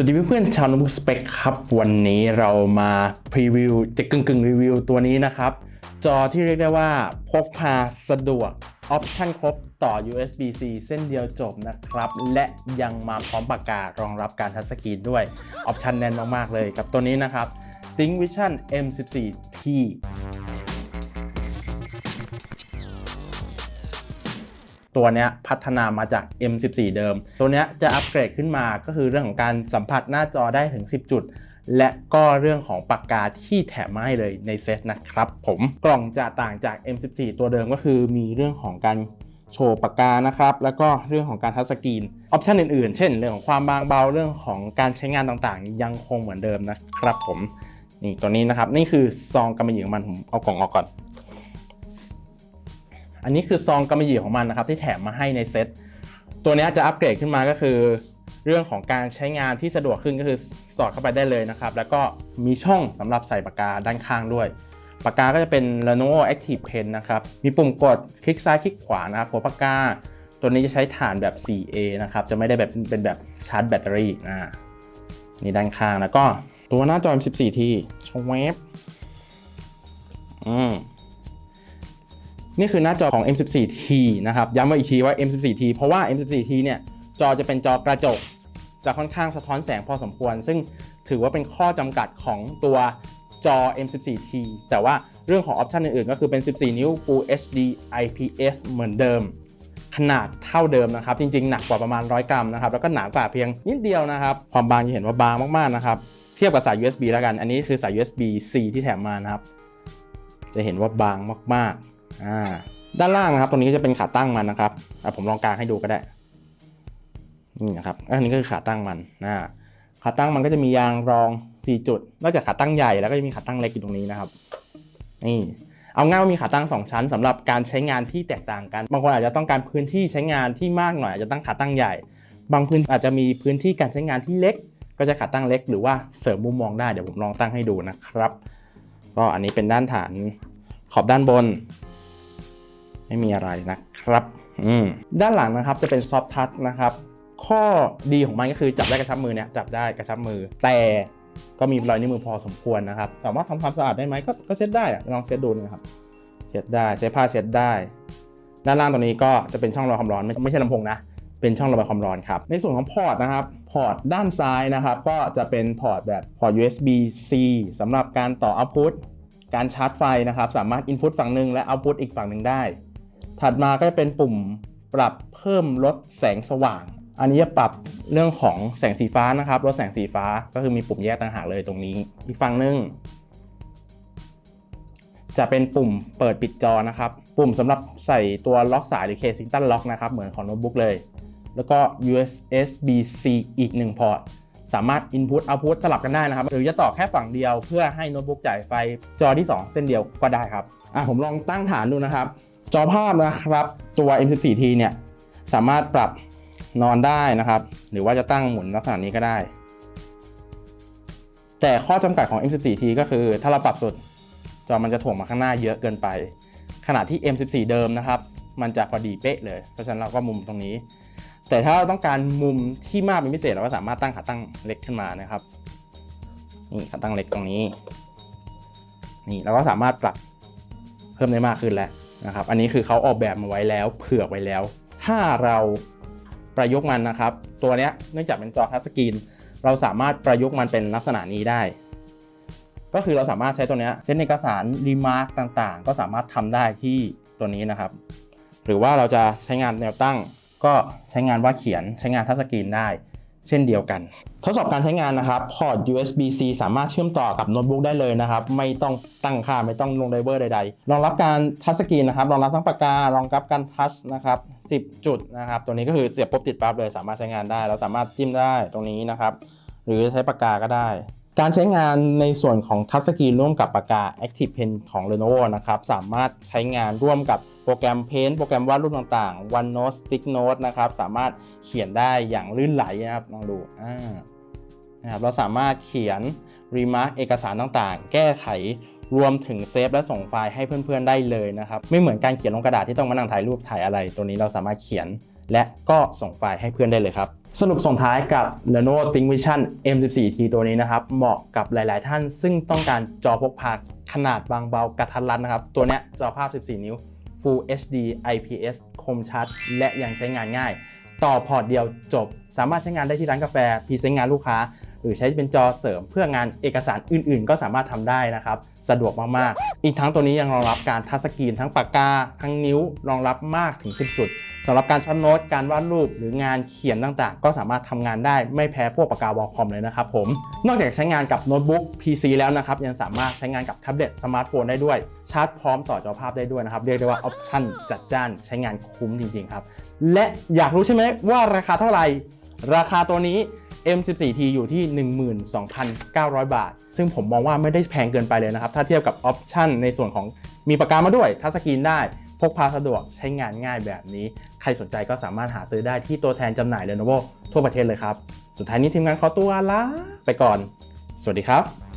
สวัสดีเพื่อนๆชาวน้ตบุ๊กสเปคครับ วันนี้เรามาพรีวิวจะกึ่งกึ่งรีวิวตัวนี้นะครับ จอที่เรียกได้ว่าพกพาสะดวก ออปชั่นครบต่อ USB-C เส้นเดียวจบนะครับ และยังมาพร้อมปากการองรับการทัชสกรีนด้วย ออปชั่นแน่นมากๆเลยกับตัวนี้นะครับ Think Vision M14T ตัวนี้พัฒนามาจาก M14 เดิม ตัวนี้จะอัปเกรดขึ้นมาก็คือเรื่องของการสัมผัสหน้าจอได้ถึง 10 จุด และก็เรื่องของปากกาที่แถมมาให้เลยในเซตนะครับผมกล่องจะต่างจาก M14 ตัวเดิมก็คือมีเรื่องของการโชว์ปากกานะครับ แล้วก็เรื่องของการทัชสกรีน ออปชันอื่นๆ เช่น เรื่องของความบางเบา เรื่องของการใช้งานต่างๆ ยังคงเหมือนเดิมนะครับผม นี่ตัวนี้นะครับ นี่คือซองกำมะหยี่ของมัน ผมเอากล่องออกก่อน อันนี้คือซองกำมะหยี่ของมันนะครับที่แถมมาให้ในเซตตัวนี้จะอัปเกรดขึ้นมาก็คือ เรื่องของการใช้งานที่สะดวกขึ้นก็คือสอดเข้าไปได้เลยนะครับ แล้วก็มีช่องสำหรับใส่ปากกาด้านข้างด้วย ปากกาก็จะเป็น Lenovo Active Pen นะครับ มีปุ่มกดคลิกซ้ายคลิกขวานะครับหัวปากกา ตัวนี้จะใช้ฐานแบบ 4A นะครับ จะไม่ได้แบบเป็นแบบชาร์จแบตเตอรี่อ่านี่ด้านข้างแล้วก็ตัวหน้าจอ 14T ชวบอืม นี่คือหน้าจอของ M14T นะครับ ย้ำมาอีกทีว่า M14T เพราะว่า M14T เนี่ยจอจะเป็นจอกระจก จะค่อนข้างสะท้อนแสงพอสมควร ซึ่งถือว่าเป็นข้อจำกัดของตัวจอ M14T แต่ว่าเรื่องของออปชันอื่นๆ ก็คือเป็น 14 นิ้ว Full HD IPS เหมือนเดิม ขนาดเท่าเดิมนะครับ จริงๆ หนักกว่าประมาณ 100 กรัมนะครับ แล้วก็หนากว่าเพียงนิดเดียวนะครับ ความบางจะเห็นว่าบางมากๆ นะครับ เทียบกับสาย USB แล้วกัน อันนี้คือสาย USB C ที่แถมมานะครับ จะเห็นว่าบางมากๆ อ่าด้านล่างนะครับตรงนี้ก็จะเป็นขาตั้งมันนะครับอะผมลองกางให้ดูก็ได้นี่นะครับอันนี้ก็คือขาตั้งมันนะขาตั้งมันก็จะมียางรอง 4 จุด นอกจากขาตั้งใหญ่แล้วก็จะมีขาตั้งเล็กอยู่ตรงนี้นะครับ นี่เอาง่ายว่ามีขาตั้ง 2 ชั้นสำหรับการใช้งานที่แตกต่างกัน บางคนอาจจะต้องการพื้นที่ใช้งานที่มากหน่อยอาจจะตั้งขาตั้งใหญ่ บางพื้นอาจจะมีพื้นที่การใช้งานที่เล็ก ก็จะขาตั้งเล็ก หรือว่าเสริมมุมมองได้เดี๋ยวผมลองตั้งให้ดูนะครับ ก็อันนี้เป็นด้านฐานขอบด้านบน ไม่มีอะไรนะครับอืมด้านหลังนะครับจะเป็นซอฟทัชนะครับ ข้อดีของมันก็คือจับได้กระชับมือเนี่ยจับได้กระชับมือ แต่ก็มีรอยนิ้วมือพอสมควรนะครับสามารถทำความสะอาดได้ไหมก็ก็เช็ดได้ลองเช็ดดูนะครับเช็ดได้ใช้ผ้าเช็ดได้ ด้านล่างตรงนี้ก็จะเป็นช่องระบายความร้อนไม่ไม่ใช่ลำโพงนะเป็นช่องระบายความร้อนครับในส่วนของพอร์ตนะครับพอร์ตด้านซ้ายนะครับ ก็จะเป็นพอร์ตแบบพอร์ต USB C สำหรับการต่อ output การชาร์จไฟนะครับ สามารถ input ฝั่งหนึ่งและ output อีกฝั่งหนึ่งได้ ถัดมาก็จะเป็นปุ่มปรับเพิ่มลดแสงสว่าง อันนี้จะปรับเรื่องของแสงสีฟ้านะครับลดแสงสีฟ้าก็คือมีปุ่มแยกต่างหากเลยตรงนี้ อีกฝั่งหนึ่งจะเป็นปุ่มเปิดปิดจอนะครับ ปุ่มสำหรับใส่ตัวล็อกสายหรือ Kensington Lock นะครับ เหมือนของโน้ตบุ๊กเลย แล้วก็ USB-C อีก 1 พอร์ต สามารถ Input Output สลับกันได้นะครับ หรือจะต่อแค่ฝั่งเดียวเพื่อให้โน้ตบุ๊กจ่ายไฟจอที่ 2 เส้นเดียวก็ได้ครับ อะผมลองตั้งฐานดูนะครับ จอภาพนะครับตัว M14T เนี่ยสามารถปรับนอนได้นะครับ หรือว่าจะตั้งหมุนลักษณะนี้ก็ได้ แต่ข้อจำกัดของ M14T ก็คือถ้าเราปรับสุด จอมันจะถ่วงมาข้างหน้าเยอะเกินไป ขณะที่ M14 เดิมนะครับ มันจะพอดีเป๊ะเลย เพราะฉะนั้นเราก็มุมตรงนี้ แต่ถ้าเราต้องการมุมที่มากเป็นพิเศษเราก็สามารถตั้งขาตั้งเล็กขึ้นมานะครับนี่ขาตั้งเล็กตรงนี้ นี่เราก็สามารถปรับเพิ่มได้มากขึ้นแล้ว นะครับอันนี้คือเขาออกแบบมาไว้แล้วเผื่อไว้แล้ว ถ้าเราประยุกต์มันนะครับ ตัวเนี้ยเนื่องจากเป็นจอทัชสกรีนเราสามารถประยุกต์มันเป็นลักษณะนี้ได้ ก็คือเราสามารถใช้ตัวเนี้ยเช่นเอกสารรีมาร์กต่างๆ ก็สามารถทำได้ที่ตัวนี้นะครับ หรือว่าเราจะใช้งานแนวตั้ง ก็ใช้งานวาดเขียนใช้งานทัชสกรีนได้ เช่นเดียวกัน ทดสอบการใช้งานนะครับ พอร์ต USB-C สามารถเชื่อมต่อกับโน้ตบุ๊กได้เลยนะครับ ไม่ต้องตั้งค่าไม่ต้องลงไดเวอร์ใดๆ รองรับการทัชสกรีนนะครับ รองรับทั้งปากการองรับการทัชนะครับ 10 จุดนะครับ ตัวนี้ก็คือเสียบปุ๊บติดปั๊บเลย สามารถใช้งานได้ เราสามารถจิ้มได้ตรงนี้นะครับ หรือใช้ปากกาก็ได้ การใช้งานในส่วนของทัชสกรีนร่วมกับปากกา Active Pen ของ Lenovo นะครับสามารถใช้งานร่วมกับโปรแกรม Paint โปรแกรมวาดรูปต่างๆ OneNote Stick Note นะครับสามารถเขียนได้อย่างลื่นไหลนะครับลองดูอ่านะครับเราสามารถเขียน Remark เอกสารต่างๆ แก้ไขรวมถึงเซฟและส่งไฟล์ให้เพื่อนๆได้เลยนะครับ ไม่เหมือนการเขียนลงกระดาษที่ต้องมานั่งถ่ายรูปถ่ายอะไร ตัวนี้เราสามารถเขียน และก็ส่งไฟล์ให้เพื่อนได้เลยครับ สรุปส่งท้ายกับ Lenovo ThinkVision M14T ตัวนี้นะครับ เหมาะกับหลาย ๆ ท่าน ซึ่งต้องการจอพกพาขนาดบางเบากระทัดรัดนะครับ ตัวเนี้ยจอภาพ 14 นิ้ว Full HD IPS คมชัด และยังใช้งานง่าย ต่อพอร์ตเดียวจบ สามารถใช้งานได้ที่ร้านกาแฟพรีเซนต์งานลูกค้า หรือใช้เป็นจอเสริมเพื่องานเอกสารอื่น ๆ ก็สามารถทำได้นะครับ สะดวกมาก ๆ อีกทั้งตัวนี้ยังรองรับการทัชสกรีนทั้งปากกา ทั้งนิ้วรองรับมากถึง 10 จุด สำหรับการช็อตโน้ตการวาดรูปหรืองานเขียนต่างๆ ก็สามารถทำงานได้ไม่แพ้พวกปากกาวอลคอมเลยนะครับผม นอกจากใช้งานกับโน้ตบุ๊ก PC แล้วนะครับ ยังสามารถใช้งานกับแท็บเล็ตสมาร์ทโฟนได้ด้วย ชาร์จพร้อมต่อจอภาพได้ด้วยนะครับ เรียกได้ว่าออปชั่นจัดจ้านใช้งานคุ้มจริงๆครับ และอยากรู้ใช่ไหมว่าราคาเท่าไหร่ ราคาตัวนี้ M14T อยู่ที่ 12,900 บาท ซึ่งผมมองว่าไม่ได้แพงเกินไปเลยนะครับ ถ้าเทียบกับออปชันในส่วนของมีปากกามาด้วยทัชสกรีนได้ พกพาสะดวกใช้งานง่ายแบบนี้ รสนใจก็สามารถหาซื้อได้ที่ตัวแทนจำหน่าย Lenovo ทั่วประเทศเลยครับ สุดท้ายนี้ทีมงานขอตัวลาไปก่อน สวัสดีครับ